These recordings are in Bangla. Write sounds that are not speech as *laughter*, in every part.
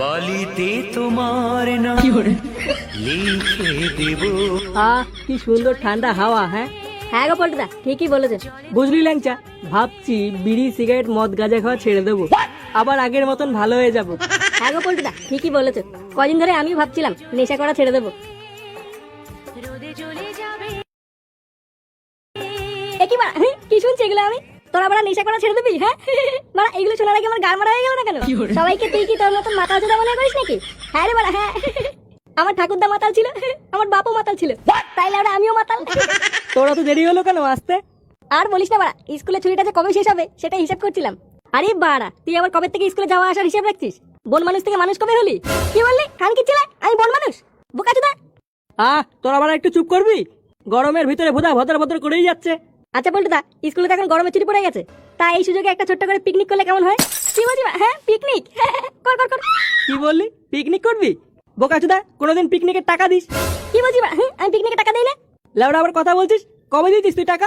বালিতে তোমার নাম লিখে দেব। আহ কি সুন্দর ঠান্ডা হাওয়া হ্যাঁ? হ্যাঁ গো পল্টুদা ঠিকই বলেছে বুঝলি ল্যাংচা ভাবছি বিড়ি সিগারেট মদ গাঁজা খাওয়া ছেড়ে দেবো। আবার আগের মতন ভালো হয়ে যাব। হ্যাঁ গো পল্টুদা ঠিকই বলেছে কদিন ধরে আমিও ভাবছিলাম নেশা করা ছেড়ে দেবো। কি শুনছি এগুলো আমি? তোরা বড় নেশা করা ছেড়ে দিবি হ্যাঁ? মা এগুলো শোনার আগে আমার গান মারা হয়ে গেল না কেন? সবাইকে তুই কি তোর মতন চোদা মনে করিস নাকি? হ্যাঁ রে বড় হ্যাঁ। আমার ঠাকুরদা মাতাল ছিল আমার বাপও মাতাল ছিল। তাইলে ওরা আমিও মাতাল। তোরা তো দেরি হলো কেন আসতে? আর বলিস না বাড়া স্কুলে ছুটিটা যে কবে শেষ হবে সেটা হিসাব করছিলাম। আরে বাড়া তুই আবার কবে থেকে স্কুলে যাওয়া আসার হিসাব রাখছিস? বন মানুষ থেকে মানুষ কবে হলি? কি বললি? খান কি ছিল আমি বন মানুষ। বোকা চুদা আহ তোরা আবার একটু চুপ করবি? গরমের ভিতরে ভোদা ভদর ভদর করেই যাচ্ছে। আচ্ছা বলতে দা স্কুলে তো এখন গরমে ছুটি পড়ে গেছে। তা এই সুযোগে একটা ছোট্ট করে পিকনিক করলে কেমন হয়? কি বলছি হ্যাঁ পিকনিক *laughs* কর কর কর। কি বললি? পিকনিক করবি? বোকাচুদা কোনোদিন পিকনিকের টাকা দিস। কি বলছি হ্যাঁ, আমি পিকনিকে টাকা দেই না? লেওড়া আবার কথা বলছিস? কবে দিতিস তুই টাকা?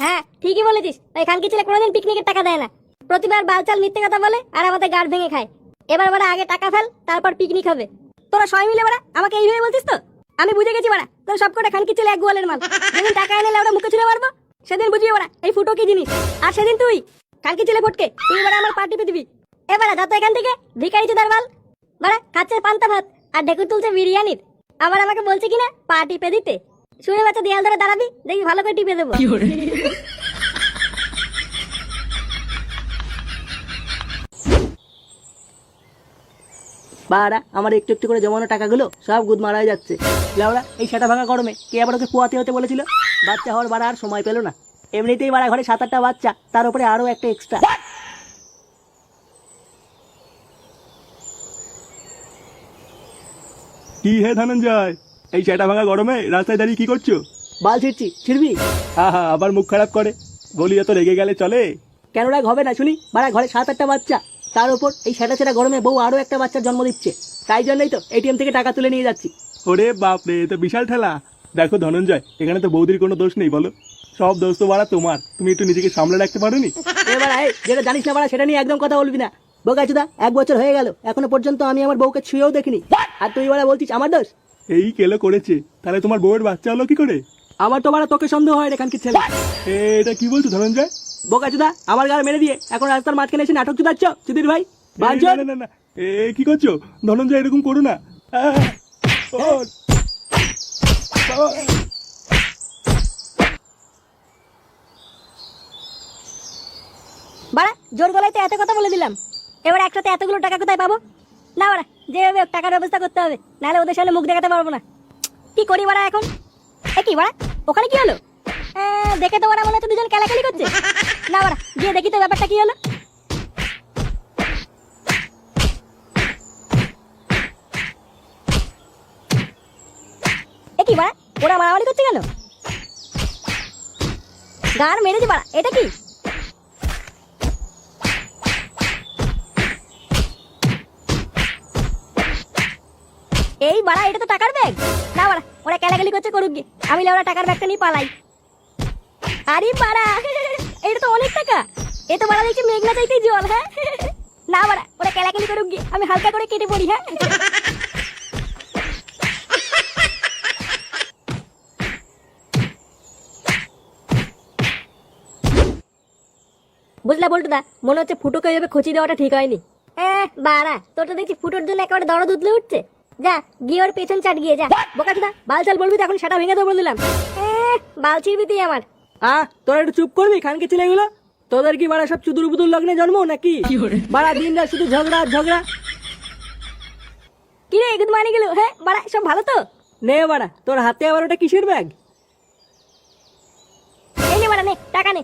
হ্যাঁ ঠিকই বলেছিস। তাই খানকি ছেলে কোনোদিন পিকনিকের টাকা দেয় না। প্রতিবার বালচাল মিথ্যে কথা বলে আর আমাদের গাড় ভেঙে খায়। এবার বাড়া আগে টাকা ফেল তারপর পিকনিক হবে। তোরা সবাই মিলে বাড়া আমাকে এইভাবে বলছিস তো? আমি বুঝে গেছি বাড়া তোরা সব কটা খানকি ছেলে এক গোয়ালের মাল। যেদিন টাকা এনে ওরা মুখে ছুড়ে মারবো সেদিন বুঝিয়ে ওরা এই ফুটো কি জিনিস? আর সেদিন তুই? কালকে ছেলে ফটকে তুই বাড়া আমার পার্টি দিবি। এবারে যত এখান থেকে ভিকারিতে দারবাল বাড়া, খাচ্ছে পান্তা ভাত, আর ঢেকুর তুলছে বিরিয়ানির। আবার আমাকে বলছে কিনা পা টিপে দিতে। শুনে বাচ্চা দেয়াল ধরে দাঁড়াবি দেখি ভালো করে টিপে দেবো। বাড়া আমার একটু একটু করে জমানো টাকাগুলো সব গুদ মারা হয়ে যাচ্ছে। লেওড়া এই সেটা ভাঙা গরমে কে আবার ওকে পোয়াতে হতে বলেছিল? বাচ্চা হওয়ার বাড়া আর সময় পেল না। এমনিতেই বাড়া ঘরে সাত আটটা বাচ্চা তার উপরে আরও একটা এক্সট্রা কি হে ধনঞ্জয়? এই চেটা ভাঙা গরমে রাস্তায় দাঁড়িয়ে কি করছ? বাল ছিড়ছি ছিড়বি? হা হা আবার মুখ খারাপ করে। বলি এত রেগে গেলে চলে। কেন রাগ হবে না শুনি? বাড়া ঘরে সাত আটটা বাচ্চা। তার উপর এই সেটা সেটা গরমে বউ আরও একটা বাচ্চার জন্ম দিচ্ছে। তাই জন্যই তো এটিএম থেকে টাকা তুলে নিয়ে যাচ্ছি। ওরে বাপ রে এ তো বিশাল ঠেলা। দেখো ধনঞ্জয় এখানে তো বৌদির কোনো দোষ নেই বলো। সব দোষ তো বাড়া তোমার। তুমি একটু নিজেকে সামলে রাখতে পারো নি এবার এই যেটা জানিস না বাড়া সেটা নিয়ে একদম কথা বলবি না। বোকাচুদা এক বছর হয়ে গেল এখনও পর্যন্ত আমি আমার বউকে ছুঁয়েও দেখিনি। আর তুই বাড়া বলছিস আমার দোষ? এই কেলো করেছে। তাহলে তোমার বউয়ের বাচ্চা হলো কি করে? আমার তো বাড়া তোকে সন্দেহ হয় এখানকার ছেলে। এটা কি বলছো ধনঞ্জয়? বোকাচুদা আমার গাল মেরে দিয়ে এখন রাস্তার মাঝখানে এসে নাটক চুদাচ্ছ সুধীর ভাই বাঞ্চন না, না, না, না। এ কি করছ ধনঞ্জয় এরকম করো না আহ! ও! বাবা! বাড়া জোর গলায় তো এত কথা বলে দিলাম এবার একসাথে এতগুলো টাকা কোথায় পাবো না বাড়া যেভাবে হোক টাকার ব্যবস্থা করতে হবে নাহলে ওদের সামনে মুখ দেখাতে পারব না কি করি বাড়া এখন এ কি বাড়া ওখানে কি হলো আহ, দেখে তো বাড়া মনে হচ্ছে দুজন কেলাকেলি করছে গিয়ে দেখি তো ব্যাপারটা কি হলো। এ কি, বাড়া, ওরা মারামারি কেন? গান মেরেছে, বাড়া, এটা কি? এই, বাড়া, এটা তো টাকার ব্যাগ। না, বাড়া, ওরা ক্যালাগালি করছে করুক গে আমি ওরা টাকার ব্যাগটা নিয়ে পালাই। আরে, বাড়া এটা তো অনেক টাকা। এ তো বাড়া দেখছি মেঘনা চাইতেই জল হ্যাঁ? না বাড়া ওরা করুক গে আমি হালকা করে কেটে পড়ি হ্যাঁ? বুঝলা বলটু দা মনে হচ্ছে ফুটোকে ওইভাবে খুঁচি দেওয়াটা ঠিক হয়নি। হ্যাঁ বাড়া তোর তো দেখছি ফুটোর জন্য একেবারে দরদ উতলে উঠছে। যা গিয়ে ওর পেছন চাট গিয়ে যা। বোকা চুদা বাল চাল বলবি তো এখন সেটা ভেঙে দেবো বলে দিলাম। হ্যাঁ, বাল ছিড়বি আমার। আহ তোরা একটু চুপ করবি? খানকে ছেলে এগুলো তোদের কি বাড়া সব চুদুর বুদুর লগ্নে জন্ম নাকি? বাড়া দিন রাত শুধু ঝগড়া আর ঝগড়া। কি রে এগুদ মানি গেল? হ্যাঁ বাড়া সব ভালো তো? নে বাড়া তোর হাতে আবার ওটা কিসের ব্যাগ? এই নে বাড়া নে টাকা নে।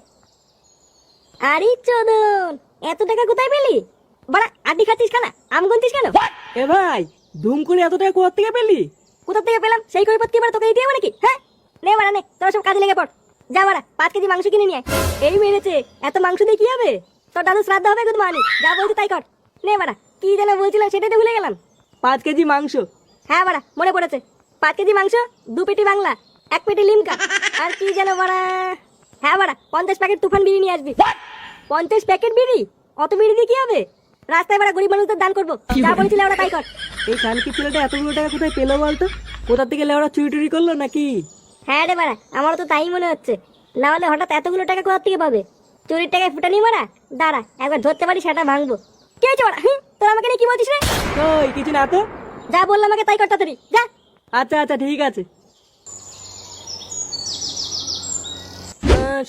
আরে চোদন এত টাকা কোথায় পেলি? বাড়া আড্ডি খাচ্ছিস কেন? আম গুনছিস কেন? এ ভাই ধুম করে এত টাকা কোথা থেকে পেলি? কোথা থেকে পেলাম? সেই কৈপত কি বাড়া তোকে হবে নাকি? হ্যাঁ? নে বাড়া নে তোরা সব কাজে লেগে পড়। যা বাড়া পাঁচ কেজি মাংস কিনে নিয়ে এই মেরেছে এত মাংস দিয়ে কি হবে? তোর দাদু শ্রাদ্ধ হবে মানি? যা বলছি তাই কর। নে বাড়া কি যেন বলছিলাম সেটাই তো ভুলে গেলাম। পাঁচ কেজি মাংস। হ্যাঁ বাড়া মনে পড়েছে। পাঁচ কেজি মাংস দু পেটি বাংলা এক পেটি লিমকা। আর কি যেন বাড়া। হ্যাঁ বাড়া পঞ্চাশ প্যাকেট তুফান বিড়ি নিয়ে আসবি। পঞ্চাশ প্যাকেট বিড়ি? অত বিড়ি দিয়ে কি হবে? রাস্তায় বেড়া গরিব মানুষদের দান করব। যা বলেছিলে ওরা তাই কর। এই খানকি ছেলেটা এতগুলো টাকা কোথায় পেল বলতো? কোথা থেকে লেওড়া চুরি টুরি করল নাকি? হ্যাঁ রে বাড়া আমারও তো তাই মনে হচ্ছে। না হলে হঠাৎ এতগুলো টাকা কোথা থেকে পাবে? চুরির টাকায় ফুটানি মারা? দাঁড়া একবার ধরতে পারি সেটা ভাঙবো। কে হয়েছে বাড়া হুম, তোর আমাকে নিয়ে কি বলছিস রে? ওই কিছু না তো। যা বললাম আমাকে তাই করতে তাড়াতাড়ি যা। আচ্ছা আচ্ছা ঠিক আছে।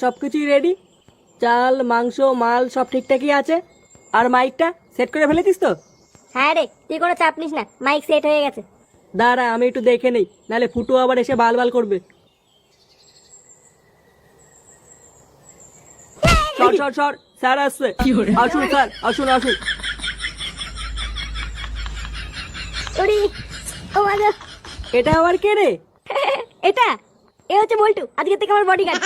সব কিছুই রেডি চাল মাংস মাল সব ঠিকঠাকই আছে। আর মাইকটা সেট করে ফেলেছিস তো? হ্যাঁ রে তুই কোনো চাপ নিস না মাইক সেট হয়ে গেছে। দাঁড়া আমি একটু দেখে নেই। নাহলে ফুটো আবার এসে বাল বাল করবে। সর সর সর স্যার আসছে। আসুন স্যার। আসুন আসুন। ওরে ও মাগো এটা আবার কে রে? এটা এ হচ্ছে বল্টু। আজকে থেকে আমার বডিগার্ড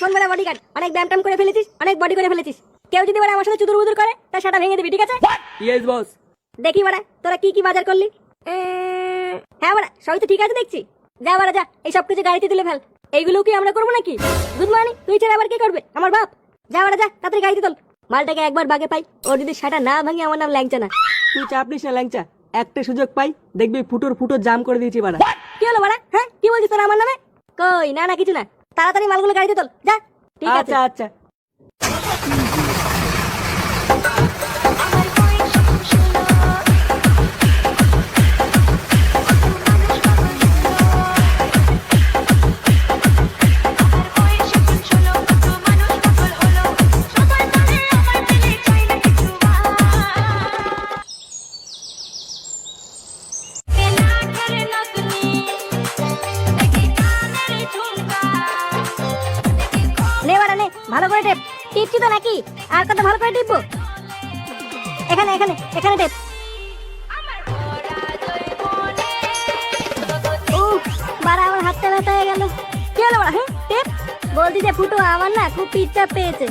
শোন বড় বডিগার্ড অনেক ব্যায়াম করে ফেলেছিস অনেক বডি করে ফেলেছিস। কেউ যদি বলে আমার সাথে চুদুর বুদুর করে তা সেটা ভেঙে দিবি ঠিক আছে? ইয়েস বস দেখি বাড়া তোরা কি কি বাজার করলি? হ্যাঁ বাড়া সবই তো ঠিক আছে দেখছি। যা বাড়া যা এই সব কিছু গাড়িতে তুলে ফেল। এইগুলো কি আমরা করব নাকি? গুড মর্নিং তুই ছেড়ে আবার কে করবে? আমার বাপ। যা বাড়া যা তাড়াতাড়ি গাড়িতে তোল মালটাকে একবার বাগে পাই ওর যদি সেটা না ভাঙে আমার নাম ল্যাংচা না। তুই চাপ নিস না ল্যাংচা। একটা সুযোগ পাই দেখবি ফুটোর ফুটোর জাম করে দিয়েছি বাড়া। কি হলো বাড়া? হ্যাঁ কি বলছিস তোরা আমার নামে? কই না না কিছু না। তাড়াতাড়ি মালগুলো গাড়িতে তোল যা ঠিক আছে। আচ্ছা আচ্ছা। ভালো করে টেপ। টিপছি তো নাকি? আর কত ভালো করে টিপবো? এখানে এখানে এখানে টেপ। আমার হাতটা ব্যথা হয়ে গেল। কি হলো হ্যাঁ টেপ। বলছি যে ফুটো আমার না খুব পিচ্চাপ পেয়েছে।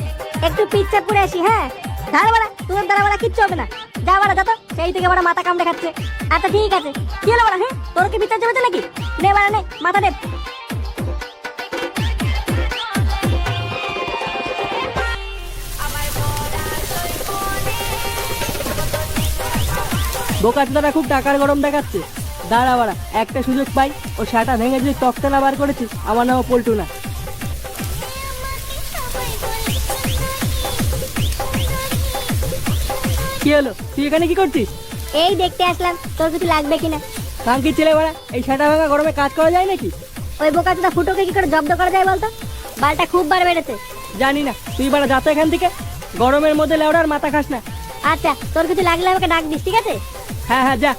একটু পিচ্চাপ করে আসি হ্যাঁ? ধার বাড়া, তোর দ্বারা বাড়া কিচ্ছু হবে না। যা বাড়া, যা তো। সেই থেকে বাড়া মাথা কামড়ে খাচ্ছে। আচ্ছা ঠিক আছে। কি হলো বাড়া? হ্যাঁ তোর কি পিচ্চাপ চেপেছে নাকি? নে বাড়া, নে, মাথা টেপ। বোকা চোদাটা খুব টাকার গরম দেখাচ্ছে। দাঁড়া বাড়া একটা সুযোগ পাই। ও শাটা ভেঙে যদি তক্তা না বার করেছি আমার নাম পল্টু না কি হলো? তুই এখানে কি করছিস? এই দেখতে আসলাম তোর কিছু লাগবে কিনা? কাঙ্কি ছেলে বাড়া এই শাটা ভাঙা গরমে কাজ করা যায় নাকি? ওই বোকাচোদা ফুটোকে কি করে জব্দ করা যায় বলতো? বালটা খুব বার বেড়েছে। জানি না তুই বাড়া যাতো এখান থেকে। গরমের মধ্যে লেওড়ার মাথা খাস না। আচ্ছা তোর কিছু লাগলে আমাকে ডাক দিস ঠিক আছে? হ্যাঁ হ্যাঁ যা।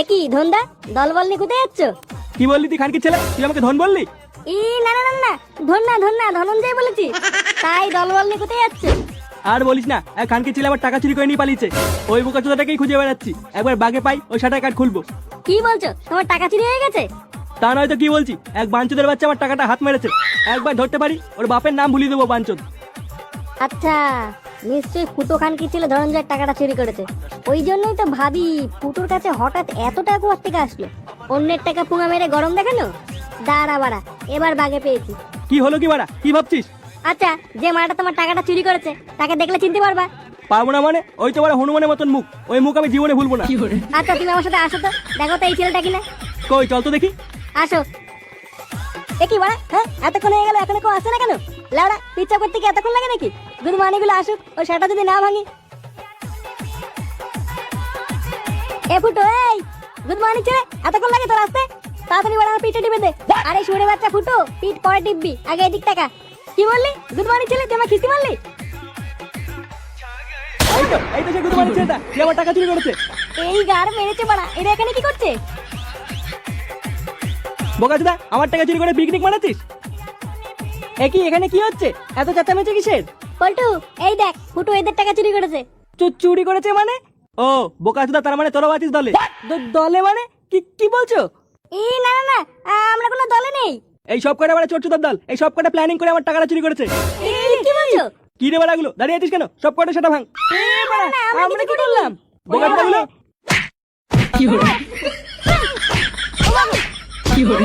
এ কি ধন্দা? দল বল নিয়ে কোথায় যাচ্ছ? কি বললি তুই খানকি ছেলে? তুই আমাকে ধন বললি? ই না না না না ধন না ধন না ধনঞ্জয় বলেছি। তাই দল বল নিয়ে কোথায় যাচ্ছ? আর বলিস না এক খানকি ছেলে আবার টাকা চুরি করে নিয়ে পালিয়েছে। ওই বোকা চোদাটাকেই খুঁজে বেড়াচ্ছি। একবার বাগে পাই ওই শাটার কার্ড খুলবো। কি বলছো? তোমার টাকা চুরি হয়ে গেছে? তা নয় তো কি বলছি? এক বাঞ্চদের বাচ্চা আমার টাকাটা হাত মেরেছে। একবার ধরতে পারি ওর বাপের নাম ভুলিয়ে দেবো বাঞ্চদ। আচ্ছা নিশ্চয়ই ফুটো খান কি ছিল ধনঞ্জয়ের টাকাটা চুরি করেছে। ওই জন্যই তো ভাবি ফুটোর কাছে হঠাৎ এত টাকা কোথা থেকে আসলো? অন্যের টাকা পুঙা মেরে গরম দেখানো? দাঁড়া বাড়া এবার বাগে পেয়েছি। কি হলো কি বাড়া? কি ভাবছিস? আচ্ছা যে মাটা তোমার টাকাটা চুরি করেছে তাকে দেখলে চিনতে পারবা। পারব না মানে? ওই তো বড় হনুমানের মতন মুখ। ওই মুখ আমি জীবনে ভুলবো না। আচ্ছা তুমি আমার সাথে আসো তো। দেখো তো এই ছেলেটা কিনা। কই চল তো দেখি। আসো। কি বাড়া হ্যাঁ এতক্ষণ হয়ে গেল এখনও কেউ আসছে না কেন? লাউড়া পিচ্ছা করতে কি এতক্ষণ লাগে নাকি? গুড মর্নিংগুলো আসুক ওই সেটা যদি না ভাঙি। এ ফুটো এই! গুড মর্নিং ছেলে এতক্ষণ লাগে তোর আসতে তাড়াতাড়ি বাড়া আমার পিঠে টিপে দে। আরে শুনে বাচ্চা ফুটো পিঠ পরে টিপবি। আগে এদিক টাকা কি বললি? গুড মর্নিং ছেলে তুই আমার খিস্তি মারলি? এই তো এই তো সে গুদমানের ছেলেটা যে আমার টাকা চুরি করেছে। এই গার মেরেছে বাড়া এরা এখানে কি করছে? বোকা চোদা আমার টাকা চুরি করে পিকনিক মানাচ্ছিস একই এখানে কি হচ্ছে? এত চেঁচামেচি কিসের? পল্টু এই দেখ ফুটো এদের টাকা চুরি করেছে। চুরি করেছে মানে? ও বোকা চোদা তার মানে তোরা আছিস দলে। দলে মানে? কি কি বলছো? এই না না না আমরা কোনো দলে নেই। এই সব কটা বেড়া চোর চোদার দল? এই সব কটা প্ল্যানিং করে আমার টাকাটা চুরি করেছে? কি রে বেড়া গুলো দাঁড়িয়ে আছিস কেন? সব কটা সেটা ভাঙ। আমরা কি করলাম? বোকাটাগুলো কি হলো? কি হলো?